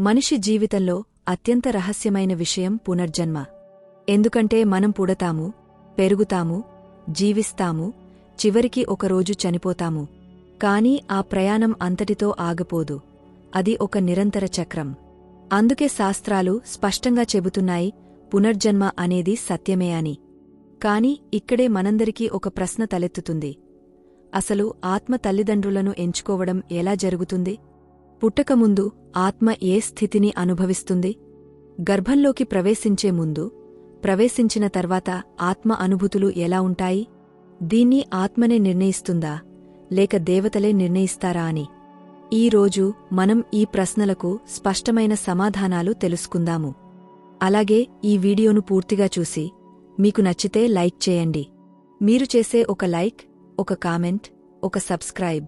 మనిషి జీవితంలో అత్యంత రహస్యమైన విషయం పునర్జన్మ. ఎందుకంటే మనం పుడతాము పెరుగుతాము జీవిస్తాము చివరికి ఒకరోజు చనిపోతాము. కాని ఆ ప్రయాణం అంతటితో ఆగపోదు. అది ఒక నిరంతర చక్రం. అందుకే శాస్త్రాలు స్పష్టంగా చెబుతున్నాయి పునర్జన్మ అనేది సత్యమే అని. కాని ఇక్కడే మనందరికీ ఒక ప్రశ్న తలెత్తుతుంది. అసలు ఆత్మ తల్లిదండ్రులను ఎంచుకోవడం ఎలా జరుగుతుంది? పుట్టకముందు ఆత్మ ఏ స్థితిని అనుభవిస్తుంది? గర్భంలోకి ప్రవేశించే ముందు ప్రవేశించిన తర్వాత ఆత్మ అనుభూతులు ఎలా ఉంటాయి? దీన్ని ఆత్మనే నిర్ణయిస్తుందా? లేక దేవతలే నిర్ణయిస్తారా అని? ఈ రోజు మనం ఈ ప్రశ్నలకు స్పష్టమైన సమాధానాలు తెలుసుకుందాము. అలాగే ఈ వీడియోను పూర్తిగా చూసి మీకు నచ్చితే లైక్ చేయండి. మీరు చేసే ఒక లైక్ ఒక కామెంట్ ఒక సబ్స్క్రైబ్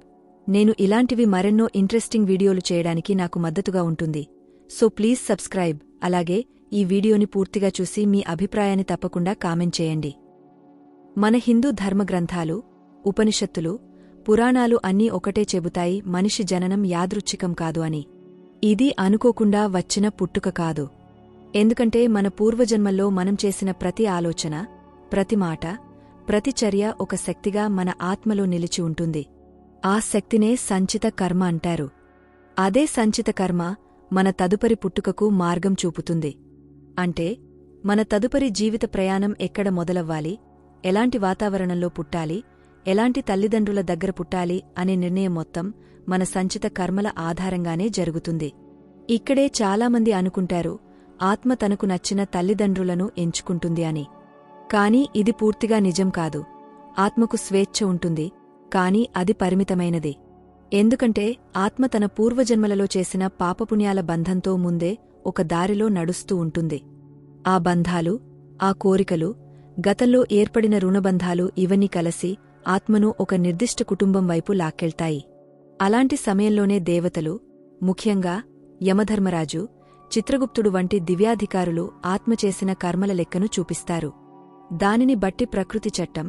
నేను ఇలాంటివి మరెన్నో ఇంట్రెస్టింగ్ వీడియోలు చేయడానికి నాకు మద్దతుగా ఉంటుంది. So please subscribe. అలాగే ఈ వీడియోని పూర్తిగా చూసి మీ అభిప్రాయాన్ని తప్పకుండా కామెంట్ చేయండి. మన హిందూ ధర్మగ్రంథాలు ఉపనిషత్తులు పురాణాలు అన్నీ ఒకటే చెబుతాయి మనిషి జననం యాదృచ్ఛికం కాదు అని. ఇది అనుకోకుండా వచ్చిన పుట్టుక కాదు. ఎందుకంటే మన పూర్వజన్మల్లో మనం చేసిన ప్రతి ఆలోచన ప్రతి మాట ప్రతి చర్య ఒక శక్తిగా మన ఆత్మలో నిలిచి ఉంటుంది. ఆ శక్తినే సంచిత కర్మ అంటారు. అదే సంచిత కర్మ మన తదుపరి పుట్టుకకు మార్గం చూపుతుంది. అంటే మన తదుపరి జీవిత ప్రయాణం ఎక్కడ మొదలవ్వాలి ఎలాంటి వాతావరణంలో పుట్టాలి ఎలాంటి తల్లిదండ్రుల దగ్గర పుట్టాలి అనే నిర్ణయం మొత్తం మన సంచిత కర్మల ఆధారంగానే జరుగుతుంది. ఇక్కడే చాలామంది అనుకుంటారు ఆత్మ తనకు నచ్చిన తల్లిదండ్రులను ఎంచుకుంటుంది అని. కాని ఇది పూర్తిగా నిజం కాదు. ఆత్మకు స్వేచ్ఛ ఉంటుంది కాని అది పరిమితమైనది. ఎందుకంటే ఆత్మ తన పూర్వజన్మలలో చేసిన పాపపుణ్యాల బంధంతో ముందే ఒక దారిలో నడుస్తూ ఉంటుంది. ఆ బంధాలు ఆ కోరికలు గతంలో ఏర్పడిన రుణబంధాలు ఇవన్నీ కలసి ఆత్మను ఒక నిర్దిష్ట కుటుంబం వైపు లాక్కెళ్తాయి. అలాంటి సమయంలోనే దేవతలు ముఖ్యంగా యమధర్మరాజు చిత్రగుప్తుడు వంటి దివ్యాధికారులు ఆత్మ చేసిన కర్మల లెక్కను చూపిస్తారు. దానిని బట్టి ప్రకృతి చట్టం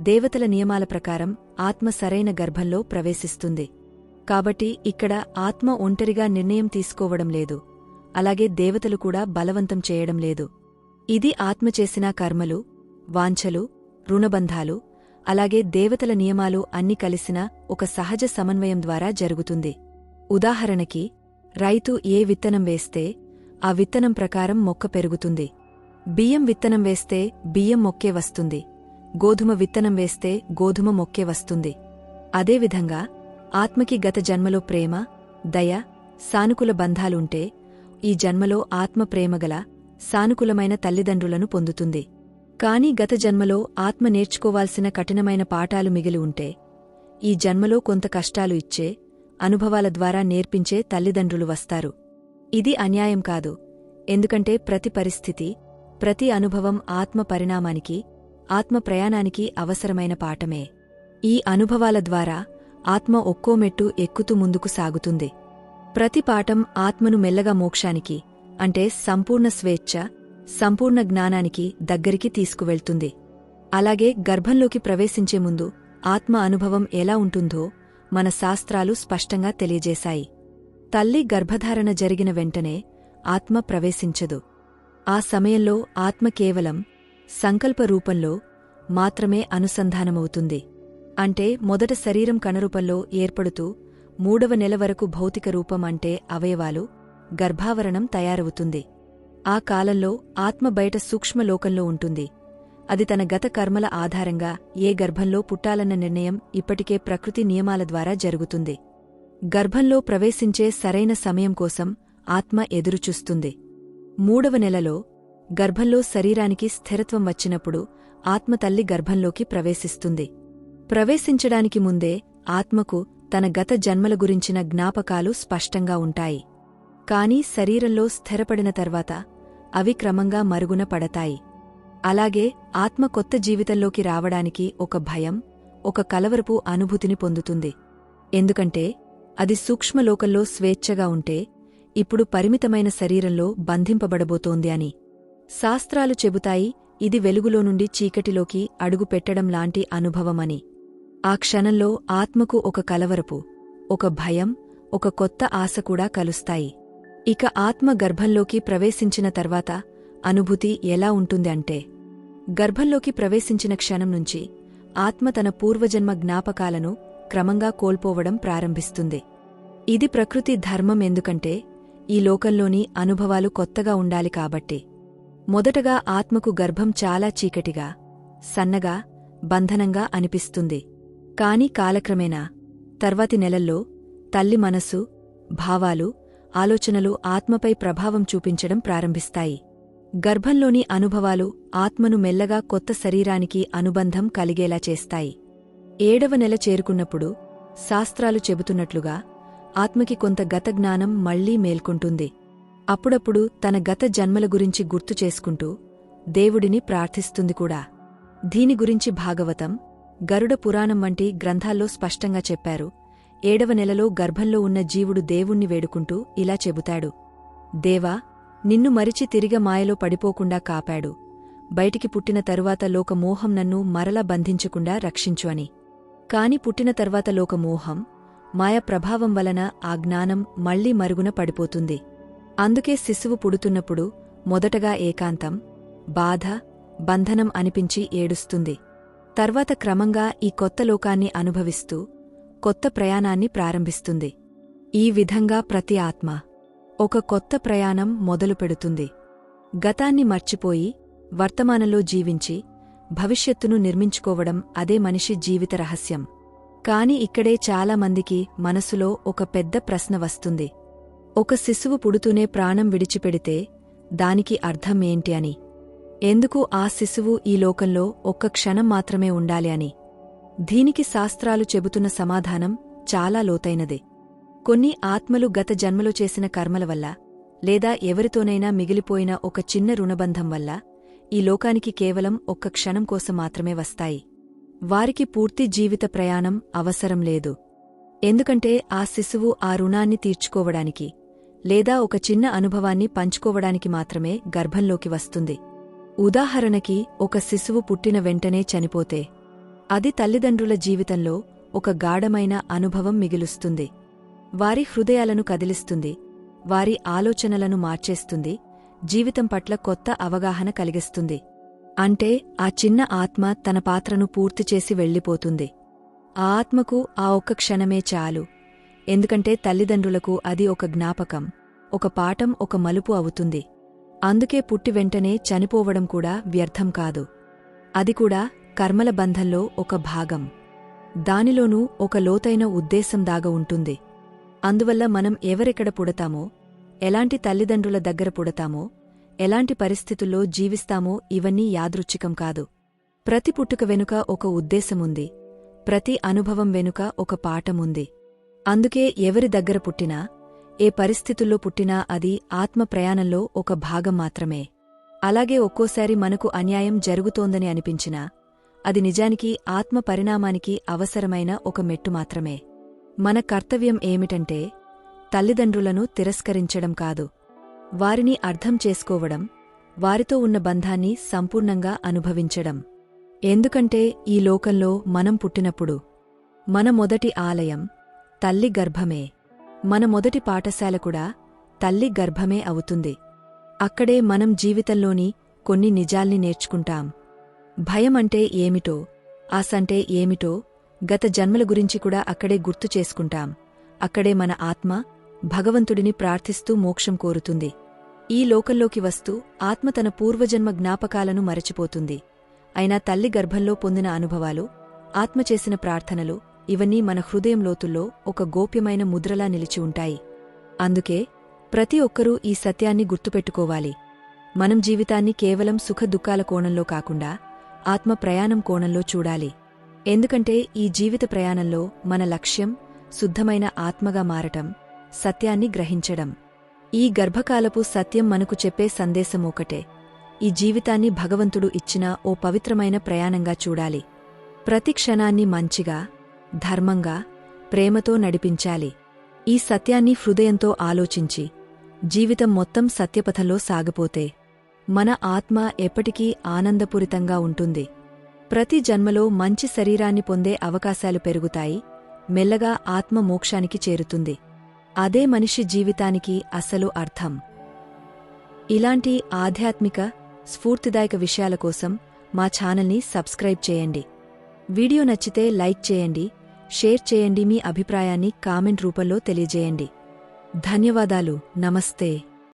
దేవతల నియమాల ప్రకారం ఆత్మ సరైన గర్భంలో ప్రవేశిస్తుంది. కాబట్టి ఇక్కడ ఆత్మ ఒంటరిగా నిర్ణయం తీసుకోవడం లేదు. అలాగే దేవతలు కూడా బలవంతం చేయడం లేదు. ఇది ఆత్మ చేసిన కర్మలు వాంఛలు రుణబంధాలు అలాగే దేవతల నియమాలు అన్ని కలిసిన ఒక సహజ సమన్వయం ద్వారా జరుగుతుంది. ఉదాహరణకి రైతు ఏ విత్తనం వేస్తే ఆ విత్తనం ప్రకారం మొక్క పెరుగుతుంది. బియ్యం విత్తనం వేస్తే బియ్యం మొక్కే వస్తుంది. గోధుమ విత్తనం వేస్తే గోధుమ మొక్కే వస్తుంది. అదేవిధంగా ఆత్మకి గత జన్మలో ప్రేమ దయ సానుకూల బంధాలుంటే ఈ జన్మలో ఆత్మ ప్రేమగల సానుకూలమైన తల్లిదండ్రులను పొందుతుంది. కాని గత జన్మలో ఆత్మ నేర్చుకోవాల్సిన కఠినమైన పాఠాలు మిగిలి ఉంటే ఈ జన్మలో కొంత కష్టాలు ఇచ్చే అనుభవాల ద్వారా నేర్పించే తల్లిదండ్రులు వస్తారు. ఇది అన్యాయం కాదు. ఎందుకంటే ప్రతి పరిస్థితి ప్రతి అనుభవం ఆత్మ పరిణామానికి ఆత్మ ప్రయాణానికి అవసరమైన పాఠమే. ఈ అనుభవాల ద్వారా ఆత్మ ఒక్కో మెట్టు ఎక్కుతూ ముందుకు సాగుతుంది. ప్రతి పాఠం ఆత్మను మెల్లగా మోక్షానికి అంటే సంపూర్ణ స్వేచ్ఛ సంపూర్ణ జ్ఞానానికి దగ్గరికి తీసుకువెళ్తుంది. అలాగే గర్భంలోకి ప్రవేశించే ముందు ఆత్మ అనుభవం ఎలా ఉంటుందో మన శాస్త్రాలు స్పష్టంగా తెలియజేశాయి. తల్లి గర్భధారణ జరిగిన వెంటనే ఆత్మ ప్రవేశించదు. ఆ సమయంలో ఆత్మ కేవలం సంకల్ప రూపంలో మాత్రమే అనుసంధానమవుతుంది. అంటే మొదట శరీరం కణరూపంలో ఏర్పడుతూ మూడవ నెల వరకు భౌతిక రూపం అంటే అవయవాలు గర్భావరణం తయారవుతుంది. ఆ కాలంలో ఆత్మ బయట సూక్ష్మలోకంలో ఉంటుంది. అది తన గత కర్మల ఆధారంగా ఏ గర్భంలో పుట్టాలన్న నిర్ణయం ఇప్పటికే ప్రకృతి నియమాల ద్వారా జరుగుతుంది. గర్భంలో ప్రవేశించే సరైన సమయం కోసం ఆత్మ ఎదురుచూస్తుంది. మూడవ నెలలో గర్భంలో శరీరానికి స్థిరత్వం వచ్చినప్పుడు ఆత్మ తల్లి గర్భంలోకి ప్రవేశిస్తుంది. ప్రవేశించడానికి ముందే ఆత్మకు తన గత జన్మల గురించిన జ్ఞాపకాలు స్పష్టంగా ఉంటాయి. కాని శరీరంలో స్థిరపడిన తర్వాత అవి క్రమంగా మరుగున పడతాయి. అలాగే ఆత్మ కొత్త జీవితంలోకి రావడానికి ఒక భయం ఒక కలవరపు అనుభూతిని పొందుతుంది. ఎందుకంటే అది సూక్ష్మలోకంలో స్వేచ్ఛగా ఉంటే ఇప్పుడు పరిమితమైన శరీరంలో బంధింపబడబోతోంది అని. శాస్త్రాలు చెబుతాయి ఇది వెలుగులో నుండి చీకటిలోకి అడుగు పెట్టడం లాంటి అనుభవమని. ఆ క్షణంలో ఆత్మకు ఒక కలవరపు ఒక భయం ఒక కొత్త ఆశ కూడా కలుస్తాయి. ఇక ఆత్మ గర్భంలోకి ప్రవేశించిన తర్వాత అనుభూతి ఎలా ఉంటుంది అంటే గర్భంలోకి ప్రవేశించిన క్షణం నుంచి ఆత్మ తన పూర్వజన్మ జ్ఞాపకాలను క్రమంగా కోల్పోవడం ప్రారంభిస్తుంది. ఇది ప్రకృతి ధర్మం ఎందుకంటే ఈ లోకంలోని అనుభవాలు కొత్తగా ఉండాలి కాబట్టి. మొదటగా ఆత్మకు గర్భం చాలా చీకటిగా సన్నగా బంధనంగా అనిపిస్తుంది. కాని కాలక్రమేణా తర్వాతి నెలల్లో తల్లి మనసు భావాలు ఆలోచనలు ఆత్మపై ప్రభావం చూపించడం ప్రారంభిస్తాయి. గర్భంలోని అనుభవాలు ఆత్మను మెల్లగా కొత్త శరీరానికి అనుబంధం కలిగేలా చేస్తాయి. ఏడవ నెల చేరుకున్నప్పుడు శాస్త్రాలు చెబుతున్నట్లుగా ఆత్మకి కొంత గత జ్ఞానం మళ్ళీ మేల్కొంటుంది. అప్పుడప్పుడు తన గత జన్మల గురించి గుర్తు చేసుకుంటూ దేవుడిని ప్రార్థిస్తుంది కూడా. దీని గురించి భాగవతం గరుడ పురాణం వంటి గ్రంథాల్లో స్పష్టంగా చెప్పారు. ఏడవ నెలలో గర్భంలో ఉన్న జీవుడు దేవుణ్ణి వేడుకుంటూ ఇలా చెబుతాడు. దేవా నిన్ను మరిచి తిరిగ మాయలో పడిపోకుండా కాపాడు. బయటికి పుట్టిన తరువాత లోకమోహం నన్ను మరలా బంధించకుండా రక్షించు అని. కాని పుట్టిన తర్వాత లోకమోహం మాయ ప్రభావం వలన ఆ జ్ఞానం మళ్ళీ మరుగున పడిపోతుంది. అందుకే శిశువు పుడుతున్నప్పుడు మొదటగా ఏకాంతం బాధ బంధనం అనిపించి ఏడుస్తుంది. తర్వాత క్రమంగా ఈ కొత్త లోకాన్ని అనుభవిస్తూ కొత్త ప్రయాణాన్ని ప్రారంభిస్తుంది. ఈ విధంగా ప్రతి ఆత్మ ఒక కొత్త ప్రయాణం మొదలుపెడుతుంది గతాన్ని మర్చిపోయి వర్తమానంలో జీవించి భవిష్యత్తును నిర్మించుకోవడం అదే మనిషి జీవిత రహస్యం. కాని ఇక్కడే చాలామందికి మనసులో ఒక పెద్ద ప్రశ్న వస్తుంది. ఒక శిశువు పుడుతూనే ప్రాణం విడిచిపెడితే దానికి అర్థమేంటి ఏంటి అని. ఎందుకు ఆ శిశువు ఈ లోకంలో ఒక్క క్షణం మాత్రమే ఉండాలి అని. దీనికి శాస్త్రాలు చెబుతున్న సమాధానం చాలా లోతైనదే. కొన్ని ఆత్మలు గత జన్మలో చేసిన కర్మల వల్ల లేదా ఎవరితోనైనా మిగిలిపోయిన ఒక చిన్న రుణబంధం వల్ల ఈ లోకానికి కేవలం ఒక్క క్షణం కోసం మాత్రమే వస్తాయి. వారికి పూర్తి జీవిత ప్రయాణం అవసరం లేదు. ఎందుకంటే ఆ శిశువు ఆ రుణాన్ని తీర్చుకోవడానికి లేదా ఒక చిన్న అనుభవాన్ని పంచుకోవడానికి మాత్రమే గర్భంలోకి వస్తుంది. ఉదాహరణకి ఒక శిశువు పుట్టిన వెంటనే చనిపోతే అది తల్లిదండ్రుల జీవితంలో ఒక గాఢమైన అనుభవం మిగులుస్తుంది. వారి హృదయాలను కదిలిస్తుంది. వారి ఆలోచనలను మార్చేస్తుంది. జీవితం పట్ల కొత్త అవగాహన కలిగిస్తుంది. అంటే ఆ చిన్న ఆత్మ తన పాత్రను పూర్తి చేసి వెళ్ళిపోతుంది. ఆ ఆత్మకు ఆ ఒక్క క్షణమే చాలు. ఎందుకంటే తల్లిదండ్రులకు అది ఒక జ్ఞాపకం ఒక పాఠం ఒక మలుపు అవుతుంది. అందుకే పుట్టి వెంటనే చనిపోవడం కూడా వ్యర్థం కాదు. అది కూడా కర్మల బంధంలో ఒక భాగం. దానిలోనూ ఒక లోతైన ఉద్దేశం దాగ ఉంటుంది. అందువల్ల మనం ఎవరెక్కడ పుడతామో ఎలాంటి తల్లిదండ్రుల దగ్గర పుడతామో ఎలాంటి పరిస్థితుల్లో జీవిస్తామో ఇవన్నీ యాదృచ్ఛికం కాదు. ప్రతి పుట్టుక వెనుక ఒక ఉద్దేశముంది ప్రతి అనుభవం వెనుక ఒక పాఠముంది. అందుకే ఎవరి దగ్గర పుట్టినా ఏ పరిస్థితుల్లో పుట్టినా అది ఆత్మ ప్రయాణంలో ఒక భాగం మాత్రమే. అలాగే ఒక్కోసారి మనకు అన్యాయం జరుగుతోందని అనిపించినా అది నిజానికి ఆత్మ పరిణామానికి అవసరమైన ఒక మెట్టు మాత్రమే. మన కర్తవ్యం ఏమిటంటే తల్లిదండ్రులను తిరస్కరించడం కాదు. వారిని అర్థం చేసుకోవడం వారితో ఉన్న బంధాన్ని సంపూర్ణంగా అనుభవించడం. ఎందుకంటే ఈ లోకంలో మనం పుట్టినప్పుడు మన మొదటి ఆలయం తల్లి గర్భమే. మన మొదటి పాఠశాల కూడా తల్లి గర్భమే అవుతుంది. అక్కడే మనం జీవితంలోని కొన్ని నిజాల్ని నేర్చుకుంటాం. భయం అంటే ఏమిటో ఆసంటే ఏమిటో గత జన్మల గురించి కూడా అక్కడే గుర్తు చేసుకుంటాం. అక్కడే మన ఆత్మ భగవంతుడిని ప్రార్థిస్తూ మోక్షం కోరుతుంది. ఈ లోకంలోకి వస్తూ ఆత్మ తన పూర్వజన్మ జ్ఞాపకాలను మరచిపోతుంది. అయినా తల్లి గర్భంలో పొందిన అనుభవాలు ఆత్మ చేసిన ప్రార్థనలు ఇవన్నీ మన హృదయం లోతుల్లో ఒక గోప్యమైన ముద్రలా నిలిచి ఉంటాయి. అందుకే ప్రతి ఒక్కరూ ఈ సత్యాన్ని గుర్తుపెట్టుకోవాలి. మనం జీవితాన్ని కేవలం సుఖ దుఃఖాల కోణంలో కాకుండా ఆత్మ ప్రయాణం కోణంలో చూడాలి. ఎందుకంటే ఈ జీవిత ప్రయాణంలో మన లక్ష్యం శుద్ధమైన ఆత్మగా మారటం సత్యాన్ని గ్రహించడం. ఈ గర్భకాలపు సత్యం మనకు చెప్పే సందేశం ఒకటే. ఈ జీవితాన్ని భగవంతుడు ఇచ్చిన ఓ పవిత్రమైన ప్రయాణంగా చూడాలి. ప్రతి క్షణాన్ని మంచిగా ధర్మంగా ప్రేమతో నడిపించాలి. ఈ సత్యాన్ని హృదయంతో ఆలోచించి జీవితం మొత్తం సత్యపథంలో సాగిపోతే మన ఆత్మ ఎప్పటికీ ఆనందపూరితంగా ఉంటుంది. ప్రతి జన్మలో మంచి శరీరాన్ని పొందే అవకాశాలు పెరుగుతాయి మెల్లగా ఆత్మ మోక్షానికి చేరుతుంది. అదే మనిషి జీవితానికి అసలు అర్థం. ఇలాంటి ఆధ్యాత్మిక స్ఫూర్తిదాయక విషయాల కోసం మా ఛానల్ని సబ్స్క్రైబ్ చేయండి. వీడియో నచ్చితే లైక్ చేయండి షేర్ చేయండి మీ అభిప్రాయాన్ని కామెంట్ రూపంలో తెలియజేయండి. ధన్యవాదాలు నమస్తే.